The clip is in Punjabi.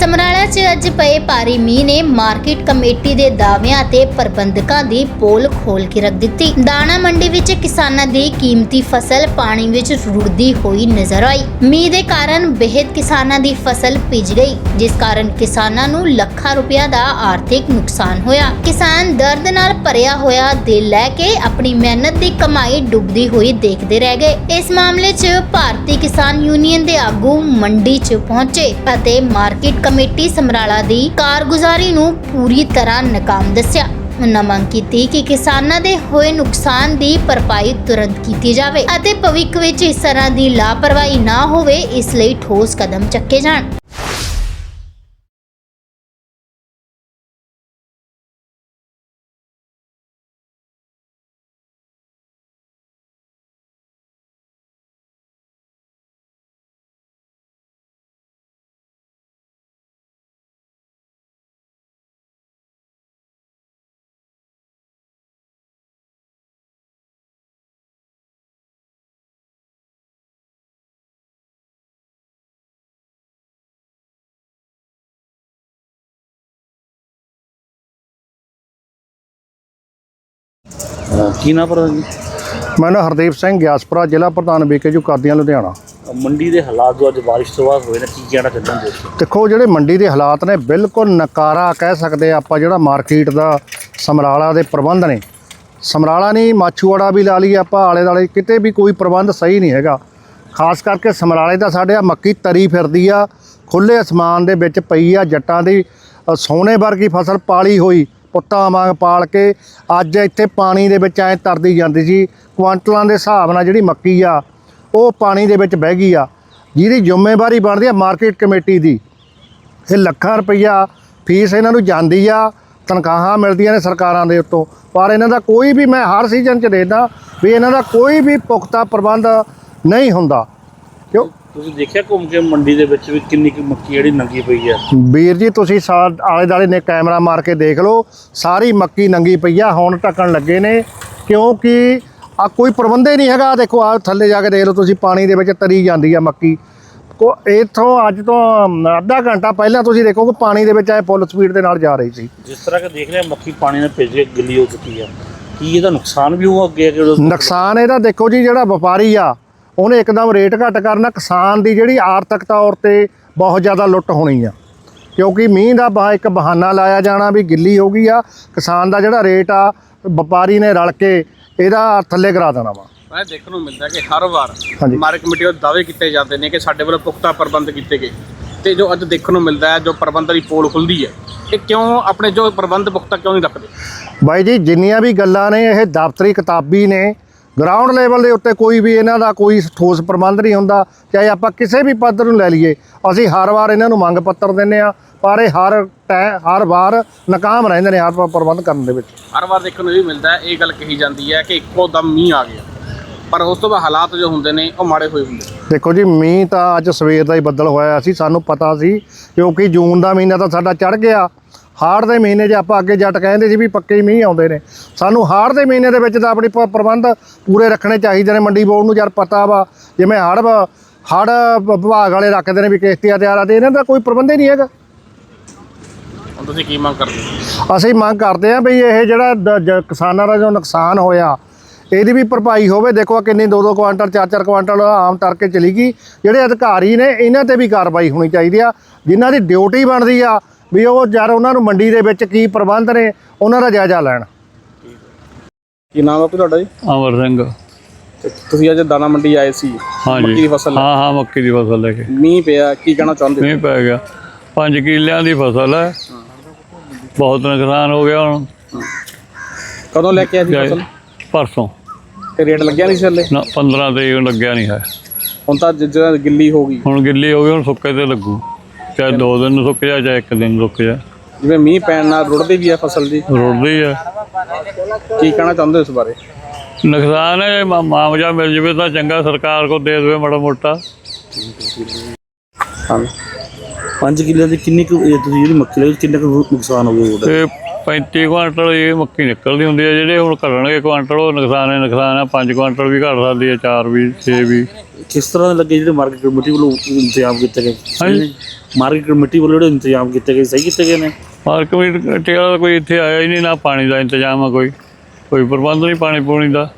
ਸਮਰਾਲਾ 'ਚ ਅੱਜ ਪਏ ਭਾਰੀ ਮੀਂਹ ਨੇ ਮਾਰਕੀਟ ਕਮੇਟੀ ਦੇ ਦਾਅਵਿਆਂ ਤੇ ਪ੍ਰਬੰਧਕਾਂ ਦੀ ਪੋਲ ਖੋਲ ਕੇ ਰੱਖ ਦਿੱਤੀ। ਦਾਣਾ ਮੰਡੀ ਵਿੱਚ ਕਿਸਾਨਾਂ ਦੀ ਕੀਮਤੀ ਫਸਲ ਪਾਣੀ ਵਿੱਚ ਰੁੜਦੀ ਹੋਈ ਨਜ਼ਰ ਆਈ। ਮੀਂਹ ਦੇ ਕਾਰਨ ਬੇਹਦ ਕਿਸਾਨਾਂ ਦੀ ਫਸਲ ਭਿੱਜ ਗਈ, ਜਿਸ ਕਾਰਨ ਕਿਸਾਨਾਂ ਨੂੰ ਲੱਖਾਂ ਰੁਪਇਆ ਦਾ ਆਰਥਿਕ ਨੁਕਸਾਨ ਹੋਇਆ। ਕਿਸਾਨ ਦਰਦ ਨਾਲ ਭਰਿਆ ਹੋਇਆ ਦਿਲ ਲੈ ਕੇ ਆਪਣੀ ਮਿਹਨਤ ਦੀ ਕਮਾਈ ਡੁੱਬਦੀ ਹੋਈ ਦੇਖਦੇ ਰਹਿ ਗਏ। ਇਸ ਮਾਮਲੇ 'ਚ ਭਾਰਤੀ ਕਿਸਾਨ ਯੂਨੀਅਨ ਦੇ ਆਗੂ ਮੰਡੀ 'ਚ ਪਹੁੰਚੇ ਅਤੇ ਮਾਰਕੀਟ ਕਮੇਟੀ ਸਮਰਾਲਾ ਦੀ ਕਾਰਗੁਜ਼ਾਰੀ ਨੂੰ ਪੂਰੀ ਤਰ੍ਹਾਂ ਨਾਕਾਮ ਦੱਸਿਆ। ਉਹਨਾਂ ਮੰਗ ਕੀਤੀ ਕਿ ਕਿਸਾਨਾਂ ਦੇ ਹੋਏ ਨੁਕਸਾਨ ਦੀ ਭਰਪਾਈ ਤੁਰੰਤ ਕੀਤੀ ਜਾਵੇ ਅਤੇ ਭਵਿੱਖ ਵਿੱਚ ਇਸ ਤਰ੍ਹਾਂ ਦੀ ਲਾਪਰਵਾਹੀ ਨਾ ਹੋਵੇ, ਇਸ ਲਈ ਠੋਸ ਕਦਮ ਚੱਕੇ ਜਾਣ। ਕੀ ਨਾ ਪਰ ਜੀ? ਮੈਂ ਨਾ ਹਰਦੀਪ ਸਿੰਘ ਗਿਆਸਪੁਰਾ ਜ਼ਿਲ੍ਹਾ ਪ੍ਰਧਾਨ ਬੀਕੇਯੂ ਕਾਦੀਆਂ ਲੁਧਿਆਣਾ। ਮੰਡੀ ਦੇ ਹਾਲਾਤ ਜੋ ਅੱਜ ਬਾਰਿਸ਼ ਤੋਂ ਬਾਅਦ ਹੋਏ ਨੇ ਕੀ ਕਹਿਣਾ ਚੱਲਣ ਦੇ ਉੱਤੇ? ਦੇਖੋ ਜਿਹੜੇ ਮੰਡੀ ਦੇ ਹਾਲਾਤ ਨੇ ਬਿਲਕੁਲ ਨਕਾਰਾ ਕਹਿ ਸਕਦੇ ਆਪਾਂ ਜਿਹੜਾ ਮਾਰਕੀਟ ਦਾ ਸਮਰਾਲਾ ਦੇ ਪ੍ਰਬੰਧ ਨੇ। ਸਮਰਾਲਾ ਨਹੀਂ ਮਾਛੂਵਾੜਾ ਵੀ ਲਾ ਲਈ ਆਪਾਂ ਆਲੇ ਦਾਲੇ ਕਿਤੇ ਵੀ ਕੋਈ ਪ੍ਰਬੰਧ ਸਹੀ ਨਹੀਂ ਹੈਗਾ। ਖਾਸ ਕਰਕੇ ਸਮਰਾਲੇ ਦਾ ਸਾਡੇ ਆ ਮੱਕੀ ਤਰੀ ਫਿਰਦੀ ਆ ਖੁੱਲੇ ਅਸਮਾਨ ਦੇ ਵਿੱਚ ਪਈ ਆ ਜੱਟਾਂ ਦੀ ਸੋਨੇ ਵਰਗੀ ਫਸਲ ਪਾਲੀ ਹੋਈ। ਪੁੱਤਾਂ ਵਾਂਗ ਪਾਲ ਕੇ ਅੱਜ ਇੱਥੇ ਪਾਣੀ ਦੇ ਵਿੱਚ ਐ ਤਰਦੀ ਜਾਂਦੀ ਸੀ। ਕੁਆਂਟਲਾਂ ਦੇ ਹਿਸਾਬ ਨਾਲ ਜਿਹੜੀ ਮੱਕੀ ਆ, ਉਹ ਪਾਣੀ ਦੇ ਵਿੱਚ ਬਹਿ ਗਈ ਆ। ਜਿਹਦੀ ਜ਼ਿੰਮੇਵਾਰੀ ਬਣਦੀ ਆ ਮਾਰਕੀਟ ਕਮੇਟੀ ਦੀ। ਇਹ ਲੱਖਾਂ ਰੁਪਈਆ ਫੀਸ ਇਹਨਾਂ ਨੂੰ ਜਾਂਦੀ ਆ, ਤਨਖਾਹਾਂ ਮਿਲਦੀਆਂ ਨੇ ਸਰਕਾਰਾਂ ਦੇ ਉੱਤੋਂ। ਪਰ ਇਹਨਾਂ ਦਾ ਕੋਈ ਵੀ ਮੈਂ ਹਰ ਸੀਜ਼ਨ 'ਚ ਦੇਖਦਾ ਵੀ ਇਹਨਾਂ ਦਾ ਕੋਈ ਵੀ ਪੁਖਤਾ ਪ੍ਰਬੰਧ ਨਹੀਂ ਹੁੰਦਾ। ਕਿਉਂ? ਤੁਸੀਂ ਦੇਖਿਆ ਘੁੰਮ ਕੇ ਮੰਡੀ ਦੇ ਵਿੱਚ ਵੀ ਕਿੰਨੀ ਕੁ ਮੱਕੀ ਜਿਹੜੀ ਨੰਗੀ ਪਈ ਹੈ ਵੀਰ ਜੀ ਤੁਸੀਂ ਆਲੇ ਦਾਲੇ ਨੇ ਕੈਮਰਾ ਮਾਰ ਕੇ ਦੇਖ ਲਓ ਸਾਰੀ ਮੱਕੀ ਨੰਗੀ ਪਈ ਆ ਹੁਣ ਢੱਕਣ ਲੱਗੇ ਨੇ ਕਿਉਂਕਿ ਆ ਕੋਈ ਪ੍ਰਬੰਧ ਹੀ ਨਹੀਂ ਹੈਗਾ ਦੇਖੋ ਆ ਥੱਲੇ ਜਾ ਕੇ ਦੇਖ ਲਓ ਤੁਸੀਂ ਪਾਣੀ ਦੇ ਵਿੱਚ ਤਰੀ ਜਾਂਦੀ ਆ ਮੱਕੀ। ਕੋ ਇਥੋਂ ਅੱਜ ਤੋਂ ਅੱਧਾ ਘੰਟਾ ਪਹਿਲਾਂ ਤੁਸੀਂ ਦੇਖੋ ਕਿ ਪਾਣੀ ਦੇ ਵਿੱਚ ਐ ਫੁੱਲ ਸਪੀਡ ਦੇ ਨਾਲ ਜਾ ਰਹੀ ਸੀ। ਜਿਸ ਤਰ੍ਹਾਂ ਕਿ ਦੇਖ ਰਹੇ ਮੱਕੀ ਪਾਣੀ ਨਾਲ ਭਿੱਜ ਕੇ ਗਿੱਲੀ ਹੋ ਚੁੱਕੀ ਹੈ ਕੀ ਇਹਦਾ ਨੁਕਸਾਨ ਵੀ ਹੋਊ ਅੱਗੇ ਨੁਕਸਾਨ ਇਹਦਾ ਦੇਖੋ ਜੀ ਜਿਹੜਾ ਵਪਾਰੀ ਆ ਉਹਨੇ ਇੱਕਦਮ ਰੇਟ ਘੱਟ ਕਰਨਾ ਕਿਸਾਨ ਦੀ ਜਿਹੜੀ ਆਰਥਿਕ ਤੌਰ ਤੇ ਬਹੁਤ ਜ਼ਿਆਦਾ ਲੁੱਟ ਹੋਣੀ ਆ। ਕਿਉਂਕਿ ਮੀਂਹ ਦਾ ਬਹਾ ਇੱਕ ਬਹਾਨਾ ਲਾਇਆ ਜਾਣਾ ਵੀ ਗਿੱਲੀ ਹੋ ਗਈ ਆ ਕਿਸਾਨ ਦਾ ਜਿਹੜਾ ਰੇਟ ਆ ਵਪਾਰੀ ਨੇ ਰਲ ਕੇ ਇਹਦਾ ਥੱਲੇ ਕਰਾ ਦੇਣਾ ਵਾ। ਮੈਂ ਦੇਖਣ ਨੂੰ ਮਿਲਦਾ ਕਿ ਹਰ ਵਾਰ। ਮਾਰਕ ਕਮੇਟੀ ਵੱਲੋਂ ਦਾਅਵੇ ਕੀਤੇ ਜਾਂਦੇ ਨੇ ਕਿ ਸਾਡੇ ਵੱਲੋਂ ਪੁਖਤਾ ਪ੍ਰਬੰਧ ਕੀਤੇ ਗਏ। ਤੇ ਜੋ ਅੱਜ ਦੇਖਣ ਨੂੰ ਮਿਲਦਾ ਹੈ ਜੋ ਪ੍ਰਬੰਧ ਦੀ ਪੋਲ ਖੁੱਲਦੀ ਹੈ ਇਹ ਕਿਉਂ ਆਪਣੇ ਜੋ ਪ੍ਰਬੰਧ ਪੁਖਤਾ ਕਿਉਂ ਨਹੀਂ ਰੱਖਦੇ? ਬਾਈ ਜੀ ਜਿੰਨੀਆਂ ਵੀ ਗੱਲਾਂ ਨੇ ਇਹ ਦਫ਼ਤਰੀ ਕਿਤਾਬੀ ਨੇ ਗਰਾਊਂਡ ਲੈਵਲ ਦੇ ਉੱਤੇ ਕੋਈ ਵੀ ਇਹਨਾਂ ਦਾ ਕੋਈ ਠੋਸ ਪ੍ਰਬੰਧ ਨਹੀਂ ਹੁੰਦਾ ਚਾਹੇ ਆਪਾਂ ਕਿਸੇ ਵੀ ਪੱਧਰ ਨੂੰ ਲੈ ਲਈਏ ਅਸੀਂ ਹਰ ਵਾਰ ਇਹਨਾਂ ਨੂੰ ਮੰਗ ਪੱਤਰ ਦਿੰਨੇ ਆ ਪਰ ਇਹ ਹਰ ਟੈ- ਹਰ ਵਾਰ ਨਾਕਾਮ ਰਹਿੰਦੇ ਨੇ ਹਰ ਪ੍ਰਬੰਧ ਕਰਨ ਦੇ ਵਿੱਚ। ਹਰ ਵਾਰ ਦੇਖਣ ਨੂੰ ਇਹ ਮਿਲਦਾ ਹੈ ਇਹ ਗੱਲ ਕਹੀ ਜਾਂਦੀ ਹੈ ਕਿ ਇੱਕੋ ਦਮ ਮੀਂਹ ਆ ਗਿਆ। ਪਰ ਉਸ ਤੋਂ ਬਾਅਦ ਹਾਲਾਤ ਜੋ ਹੁੰਦੇ ਨੇ ਉਹ ਮਾੜੇ ਹੋਏ ਹੁੰਦੇ। ਦੇਖੋ ਜੀ ਮੀਂਹ ਤਾਂ ਅੱਜ ਸਵੇਰ ਦਾ ਹੀ ਬੱਦਲ ਹੋਇਆ ਸੀ ਸਾਨੂੰ ਪਤਾ ਸੀ ਕਿਉਂਕਿ ਜੂਨ ਦਾ ਮਹੀਨਾ ਤਾਂ ਸਾਡਾ ਚੜ ਗਿਆ। ਹਾੜ ਦੇ ਮਹੀਨੇ 'ਚ ਆਪਾਂ ਅੱਗੇ ਜੱਟ ਕਹਿੰਦੇ ਸੀ ਵੀ ਪੱਕੇ ਮੀਂਹ ਆਉਂਦੇ ਨੇ ਸਾਨੂੰ ਹਾੜ ਦੇ ਮਹੀਨੇ ਦੇ ਵਿੱਚ ਤਾਂ ਆਪਣੀ ਪ੍ਰਬੰਧ ਪੂਰੇ ਰੱਖਣੇ ਚਾਹੀਦੇ ਨੇ ਮੰਡੀ ਬੋਰਡ ਨੂੰ ਯਾਰ ਪਤਾ ਵਾ ਜਿਵੇਂ ਹੜ ਹੜ ਵਿਭਾਗ ਵਾਲੇ ਰੱਖਦੇ ਨੇ ਵੀ ਕਿਸ਼ਤੀਆਂ ਤਿਆਰ ਆ ਤੇ ਇਹਨਾਂ ਦਾ ਕੋਈ ਪ੍ਰਬੰਧ ਹੀ ਨਹੀਂ ਹੈਗਾ। ਹੁਣ ਤੁਸੀਂ ਕੀ ਮੰਗ ਕਰਦੇ ਹੋ? ਅਸੀਂ ਮੰਗ ਕਰਦੇ ਹਾਂ ਵੀ ਇਹ ਜਿਹੜਾ ਜ- ਕਿਸਾਨਾਂ ਦਾ ਜੋ ਨੁਕਸਾਨ ਹੋਇਆ ਇਹਦੀ ਵੀ ਭਰਪਾਈ ਹੋਵੇ। ਦੇਖੋ ਆਹ ਕਿੰਨੀ 2-2 ਕੁਆਂਟਲ 4-4 ਕੁਆਂਟਲ ਆਮ ਤਰ ਕੇ ਚਲੀ ਗਈ। ਜਿਹੜੇ ਅਧਿਕਾਰੀ ਨੇ ਇਹਨਾਂ ਤੇ ਵੀ ਕਾਰਵਾਈ ਹੋਣੀ ਚਾਹੀਦੀ ਆ। ਜਿਨ੍ਹਾਂ ਦੀ ਡਿਊਟੀ ਬਣਦੀ ਆ ਵੀ ਉਹ ਯਾਰ ਉਹਨਾਂ ਨੂੰ ਮੰਡੀ ਦੇ ਵਿੱਚ ਕੀ ਪ੍ਰਬੰਧ ਨੇ ਉਹਨਾਂ ਦਾ ਜਾਇਜ਼ਾ ਲੈਣ। ਕੀ ਨਾਮ ਹੈ ਤੁਹਾਡਾ ਜੀ? ਅਮਰ ਸਿੰਘ। ਤੇ ਤੁਸੀਂ ਅੱਜ ਦਾਣਾ ਮੰਡੀ ਆਏ ਸੀ। ਹਾਂਜੀ। ਮੱਕੀ ਦੀ ਫਸਲ ਹਾਂ ਹਾਂ ਮੱਕੀ ਦੀ ਫਸਲ ਲੈ ਕੇ। ਮੀਂਹ ਪਿਆ ਕੀ ਕਹਿਣਾ ਚਾਹੁੰਦੇ ਮੀਂਹ ਪੈ ਗਿਆ। 5 ਕਿੱਲਿਆਂ ਦੀ ਫਸਲ ਹੈ। ਬਹੁਤ ਨੁਕਸਾਨ ਹੋ ਗਿਆ ਹੁਣ। ਕਦੋਂ ਲੈ ਕੇ ਆਏ ਸੀ ਫਸਲ? ਪਰਸੋਂ। ਤੇ ਰੇਟ ਲੱਗਿਆ ਨਹੀਂ ਸੀ ਹਲੇ? ਨਾ 15 ਤੇ ਲੱਗਿਆ ਨਹੀਂ ਹੈ। ਹੁਣ ਤਾਂ ਜਿਹੜਾ ਗਿੱਲੀ ਹੋ ਗਈ। ਹੁਣ ਗਿੱਲੀ ਹੋ ਗਈ ਹੁਣ ਸੁੱਕੇ ਤੇ ਲੱਗੂ। ਚਾਹੇ ਦੋ ਦਿਨ ਨੂੰ ਸੁੱਕ ਜਾ ਚਾਹੇ ਇੱਕ ਦਿਨ ਸੁੱਕ ਜਾ ਜਿਵੇਂ ਮੀਂਹ ਪੈਣ ਨਾਲ ਰੁੜਦੀ ਵੀ ਹੈ ਫਸਲ ਦੀ ਰੁੜਦੀ ਹੈ ਕੀ ਕਹਿਣਾ ਚਾਹੁੰਦੇ ਹੋ ਇਸ ਬਾਰੇ? ਨੁਕਸਾਨ ਹੈ ਮਾ- ਮੁਆਵਜ਼ਾ ਮਿਲ ਜਵੇ ਤਾਂ ਚੰਗਾ ਸਰਕਾਰ ਕੋ ਦੇ ਦੇਵੇ ਮਾੜਾ ਮੋਟਾ। ਹਾਂ 5 ਕਿੱਲੇ ਦੀ ਕਿੰਨੀ ਕੁ ਇਹ ਤੁਸੀਂ ਜਿਹੜੀ ਮੱਕੀ ਲਈ ਕਿੰਨਾ ਕੁ ਨੁਕਸਾਨ ਹੋ ਗਿਆ ਉਹਦਾ? ਤੇ 35 ਕੁਆਂਟਲ ਇਹ ਮੱਕੀ ਨਿਕਲਦੀ ਹੁੰਦੀ ਹੈ ਜਿਹੜੇ ਹੁਣ ਘਟਣਗੇ ਕੁਆਂਟਲ ਉਹ ਨੁਕਸਾਨ ਹੈ ਨੁਕਸਾਨ ਹੈ 5 ਕੁਆਂਟਲ ਵੀ ਘਟ ਸਕਦੀ ਹੈ 4 ਵੀ 6 ਵੀ। ਕਿਸ ਤਰ੍ਹਾਂ ਦੇ ਲੱਗੇ ਜਿਹੜੇ ਮਾਰਕੀਟ ਕਮੇਟੀ ਵੱਲੋਂ ਇੰਤਜ਼ਾਮ ਕੀਤੇ ਗਏ। ਮਾਰਕੀਟ ਕਮੇਟੀ ਵੱਲੋਂ ਜਿਹੜੇ ਇੰਤਜ਼ਾਮ ਕੀਤੇ ਗਏ ਸਹੀ ਕੀਤੇ ਗਏ ਨੇ? ਮਾਰਕੀਟ ਵਾਲਾ ਕੋਈ ਇੱਥੇ ਆਇਆ ਹੀ ਨਹੀਂ ਨਾ ਪਾਣੀ ਦਾ ਇੰਤਜ਼ਾਮ ਆ ਕੋਈ। ਕੋਈ ਪ੍ਰਬੰਧ ਨਹੀਂ ਪਾਣੀ ਪੂਣੀ ਦਾ।